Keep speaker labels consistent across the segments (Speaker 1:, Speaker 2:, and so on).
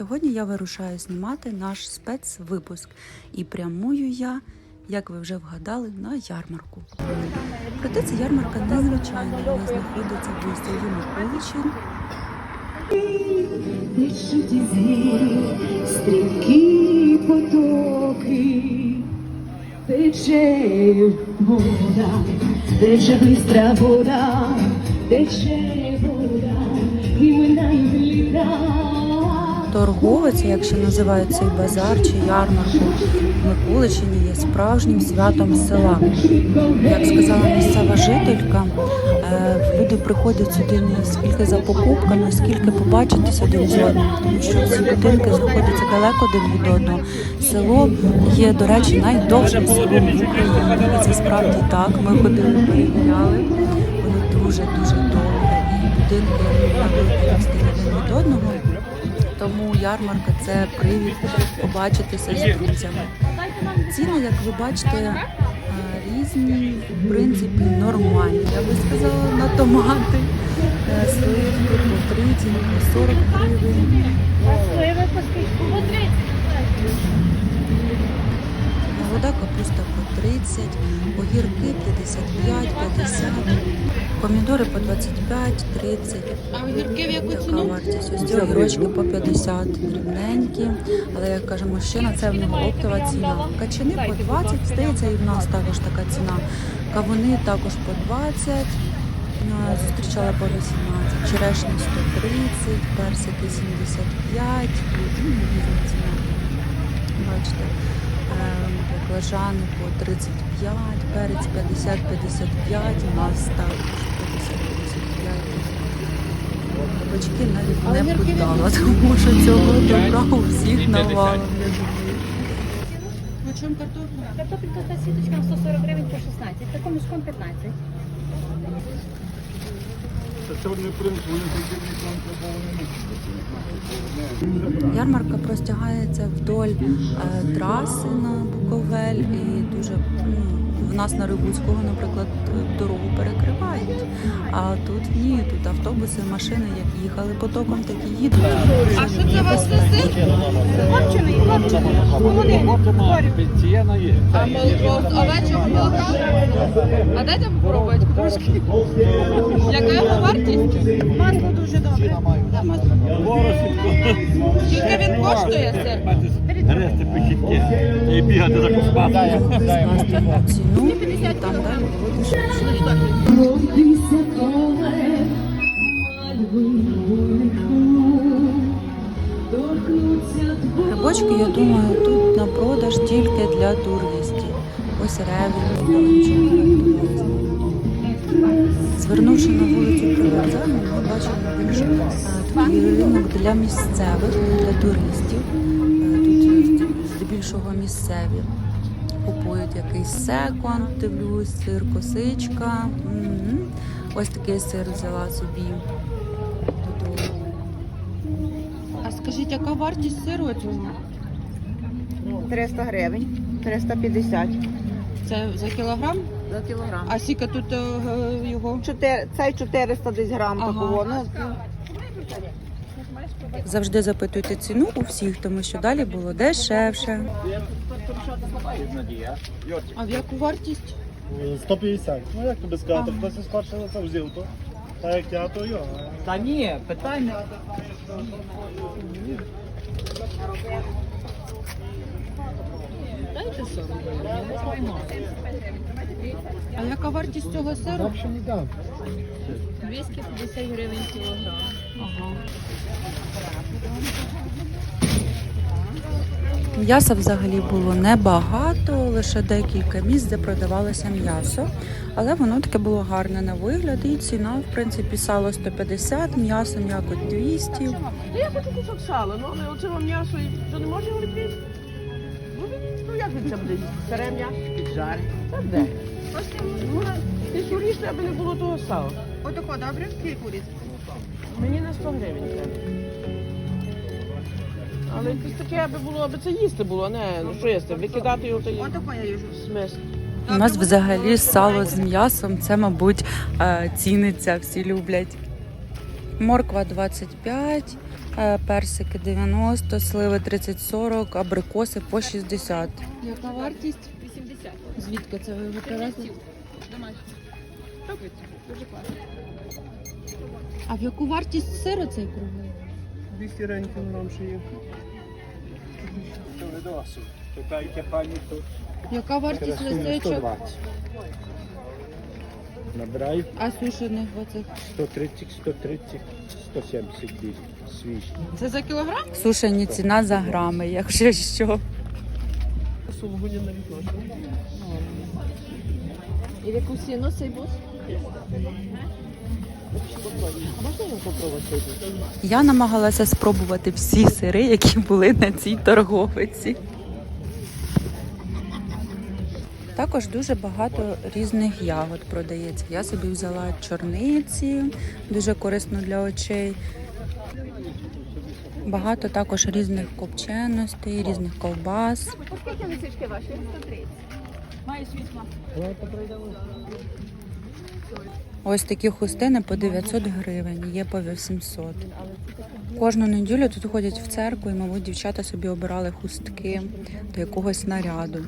Speaker 1: Сьогодні я вирушаю знімати наш спецвипуск і прямую я, як ви вже вгадали, на ярмарку. Проте ця ярмарка незвичайна, вона знаходиться в селі Миколичин.
Speaker 2: Течуть зірі, стрімкі потоки, тече вода, тече бистра вода, тече вода, і минає літа.
Speaker 1: Торговець, як ще називають цей базар чи ярмарку в Миколичині, є справжнім святом села. Як сказала місцева жителька, е, люди приходять сюди не скільки за покупками, скільки побачитися один з одним, тому що всі будинки знаходяться далеко один від одного. Село є, до речі, найдовшим селом в Україні. І це справді так. Ми ходили, перевіряли. Воно дуже дуже довге. І будинки на від одного. Тому ярмарка це привід побачитися з друзями. Ціни, як ви бачите, різні, в принципі, нормальні. Я би сказала, на томати, е, сливки по 30, по 40 гривень.
Speaker 3: Сливи по скільки? По 30.
Speaker 1: Молода капуста 30, огірки 55, 50, помідори по 25, 30.
Speaker 3: А огірки в яку
Speaker 1: Така
Speaker 3: ціну?
Speaker 1: вартість. Ось ці огірочки по 50 дрібненькі. Але як каже мужчина, це в нього оптова ціна. Качани по 20, здається, і в нас також така ціна. Кавуни також по 20. Ну, Зустрічала по 18, черешні 130, персики 75, ну, різні ціни. Бачите, Ем, баклажани по 35, перець 50-55, у нас також 50-55. Кабачки навіть не подала, тому що цього добра у всіх навалом. я думаю.
Speaker 3: Чому картопля? Картопелька та сіточка 140 гривень по 16. Такому мішком 15.
Speaker 4: Чорний принц, вони такі віконки, бо
Speaker 1: Ярмарка простягається вдоль е, траси на Буковель і дуже ну, в нас на Рибуцького, наприклад, дорогу перекривають. А тут ні, тут автобуси, машини, як їхали потоком, так і їдуть.
Speaker 3: А що це у вас сир? Копчений, копчений.
Speaker 4: Пенсієна є.
Speaker 3: А молоко, овечого молока? А дайте попробувати трошки. Яка його вартість? Масло дуже добре. Да, масло. Скільки він коштує сир?
Speaker 4: І бігати за
Speaker 1: там далі. Грибочки, я думаю, тут на продаж тільки для туристів. Ось ревень. Звернувши на вулицю Привокзальну, ми бачимо е, такий ринок для місцевих, для туристів. Е, Тут здебільшого місцеві. Купують якийсь секонд, дивлюсь, сир, косичка. Ось такий сир взяла собі.
Speaker 3: А скажіть, яка вартість сиру цього?
Speaker 5: 300 гривень, 350
Speaker 3: Це за кілограм?
Speaker 5: За кілограм.
Speaker 3: А скільки тут е, його?
Speaker 5: Чотири, цей 400 десь грам
Speaker 3: Ага.
Speaker 5: такого. Ну,
Speaker 1: Завжди запитуйте ціну у всіх, тому що далі було дешевше.
Speaker 3: А в яку вартість?
Speaker 6: 150. Ну як тобі сказати, хтось із першого це взяв, то. А як я, то я.
Speaker 7: Та ні, питання.
Speaker 3: Дайте 40 А яка вартість цього сиру?
Speaker 6: Взагалі не дам.
Speaker 3: 250 гривень кілограм. Ага.
Speaker 1: М'яса взагалі було небагато, лише декілька місць, де продавалося м'ясо. Але воно таке було гарне на вигляд, і ціна, в принципі, сало 150, м'ясо м'якоть 200.
Speaker 8: Ну, я хочу кусок сала, ну але оце вам м'ясо, то не може його як він це буде їсти? Старе м'ясо піджарить. Та де? Ну, ти суріше, аби не було того сала.
Speaker 5: Отако, добре? Скільки різ?
Speaker 8: Мені на 100 гривень треба. Але якось таке, аби було, аби це їсти було, а не ну що їсти, викидати його то є
Speaker 5: Отако я їжу.
Speaker 8: смисл.
Speaker 1: У нас взагалі сало з м'ясом, це, мабуть, е, ціниться, всі люблять. Морква 25, Е, Персики 90, сливи 30-40, абрикоси по 60. Яка вартість?
Speaker 3: 80.
Speaker 1: Звідки це ви його привезли?
Speaker 3: Домашні. Дуже класно.
Speaker 1: А в яку вартість сир цей круглий?
Speaker 6: 200 гривень кілограм ще є. Пані, то
Speaker 1: Яка вартість лисичок?
Speaker 6: Набираю
Speaker 1: А сушених оцих?
Speaker 6: 130, 130, 170 дій. Свіжі.
Speaker 3: Це за кілограм?
Speaker 1: Сушені ціна за грами, якщо що.
Speaker 8: Сулугуні на відношення. І в яку ціну цей бус?
Speaker 1: Я намагалася спробувати всі сири, які були на цій торговиці. Також дуже багато різних ягод продається. Я собі взяла чорниці, дуже корисно для очей. Багато також різних копченостей, різних ковбас.
Speaker 3: Скільки лисички ваші? 130. Має світло.
Speaker 1: Ось такі хустини по 900 гривень, є по 800. Кожну неділю тут ходять в церкву і, мабуть, дівчата собі обирали хустки до якогось наряду.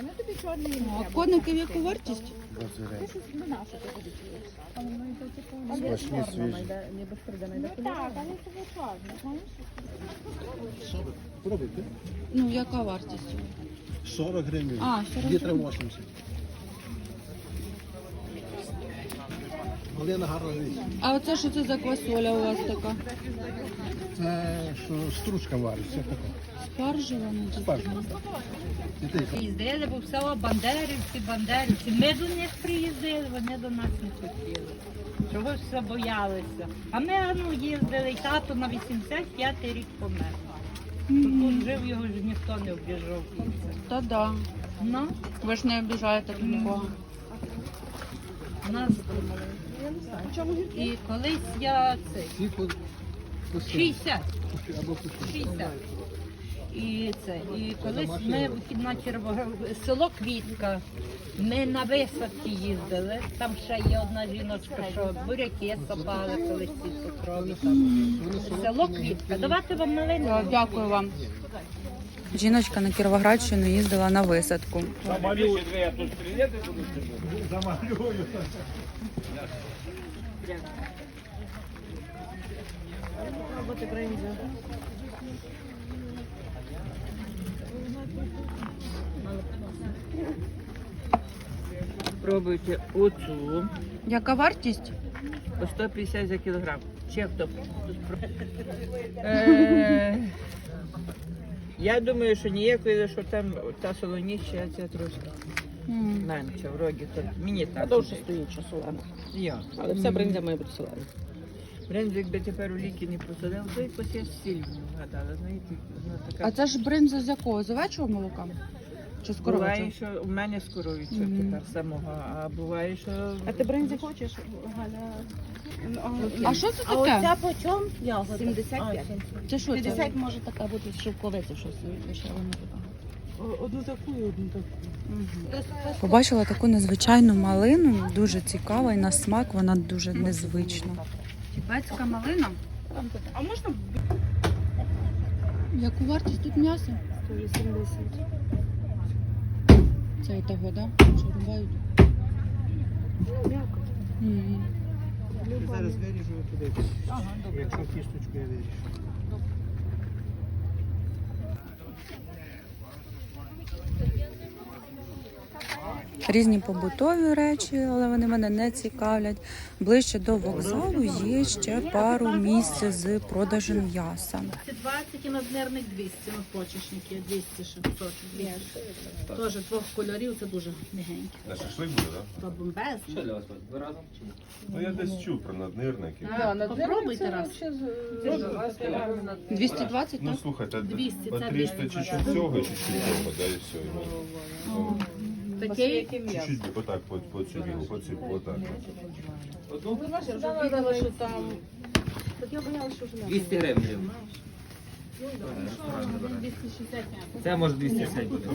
Speaker 3: Ні, ну тобі чорний
Speaker 1: А коники в яку вартість?
Speaker 6: Смачні свіжі.
Speaker 3: Ну так, але це не чорний, знаєш?
Speaker 6: Пробуйте.
Speaker 1: Ну, яка вартість?
Speaker 6: 40 гривень.
Speaker 1: А, 40
Speaker 6: Літра 80. Галина гарна річ.
Speaker 1: А оце що це за квасоля у вас така?
Speaker 6: Це що стручка вариться.
Speaker 1: Спаржевана? чи
Speaker 6: Спаржа. Дітей,
Speaker 9: Приїздили, бо в село Бандерівці, Бандерівці. Ми до них приїздили, вони до нас не хотіли. Чогось все боялися. А ми ну, їздили, і тато на 85-й рік помер. Тут жив його ж ніхто не обіжав.
Speaker 1: Та да.
Speaker 9: Ну,
Speaker 1: Ви ж не обіжаєте нікого.
Speaker 9: Нас І колись я це,
Speaker 6: всі по, по
Speaker 9: 60.
Speaker 6: або по
Speaker 9: 60. І це, і колись ми на Черво... село Квітка. Ми на висадки їздили. Там ще є одна жіночка, що буряки сапали, колись ці цукрові. Там. Село Квітка. Давати вам малину.
Speaker 1: Дякую вам. Жіночка на Кіровоградщину їздила на висадку.
Speaker 7: Пробуйте оцю
Speaker 1: Яка вартість?
Speaker 7: по 150 за кілограм. Ще хто? Я думаю, що ніякої, що там та солоніща, а ця трошки
Speaker 1: Mm.
Speaker 7: менше, вроді. То мені так.
Speaker 8: Довше стоїть, що солена.
Speaker 7: Я.
Speaker 8: Але вся бринза має бути солена.
Speaker 7: Бринзу, якби тепер у ліки не посадив, то й я сіль вгадала, знаєте, вона така.
Speaker 1: А це ж бринза з якого? З овечого молока? Чи з
Speaker 7: Буває, що у мене коров'ячого
Speaker 1: Мгм.
Speaker 7: тепер самого, а буває, що...
Speaker 5: А ти бринзі хочеш, Галя?
Speaker 1: А що це
Speaker 5: А
Speaker 1: таке?
Speaker 5: оця по чому? Ягода. 75.
Speaker 1: Це що це?
Speaker 5: 50
Speaker 8: може така бути шовковиця, щось вишиване. Одну таку і одну таку.
Speaker 1: Побачила таку незвичайну малину, дуже цікава і на смак вона дуже незвична. Тібетська малина?
Speaker 3: А можна
Speaker 1: Яку вартість тут м'ясо?
Speaker 5: 180.
Speaker 1: Це і того, да? Що рубають?
Speaker 6: Зараз виріжу туди. Якщо кісточку я виріжу.
Speaker 1: Різні побутові речі, але вони мене не цікавлять. Ближче до вокзалу є ще пару місць з продажем м'яса.
Speaker 9: 20 і наднерних 200, надпочечники, 200 600. Теж двох кольорів, це дуже мігенькі.
Speaker 10: На шашлик буде, так?
Speaker 9: То бомбезно.
Speaker 10: Ну я десь чув про наднирники.
Speaker 9: Попробуйте раз.
Speaker 1: 220,
Speaker 10: Ну слухайте,
Speaker 9: 200,
Speaker 10: по
Speaker 9: це
Speaker 10: 300
Speaker 9: 200,
Speaker 10: чуть-чуть цього, чуть-чуть того, да і все.
Speaker 9: Такий
Speaker 10: Чуть-чуть отак по, по цю білу, по цю, отак.
Speaker 8: Видала, що там
Speaker 7: 200 гривень. Це може 250 буде.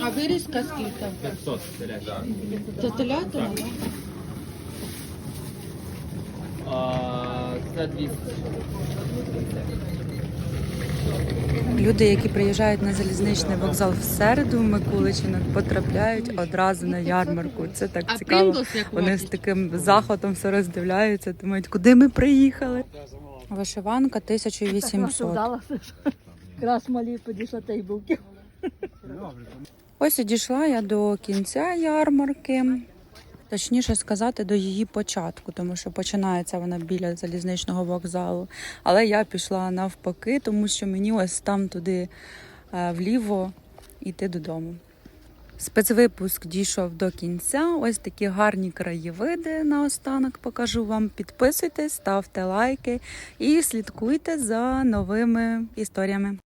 Speaker 1: А вирізка скільки?
Speaker 7: 500 телячі.
Speaker 1: Це телятина, так?
Speaker 7: А це 200.
Speaker 1: Люди, які приїжджають на залізничний вокзал в середу в Микуличинах, потрапляють одразу на ярмарку. Це так цікаво. Вони з таким захватом все роздивляються, думають, куди ми приїхали. Вишиванка 1800.
Speaker 5: Якраз малі підійшла та й булки.
Speaker 1: Ось і дійшла я до кінця ярмарки. Точніше сказати, до її початку, тому що починається вона біля залізничного вокзалу. Але я пішла навпаки, тому що мені ось там туди е, вліво йти додому. Спецвипуск дійшов до кінця. Ось такі гарні краєвиди наостанок покажу вам. Підписуйтесь, ставте лайки і слідкуйте за новими історіями.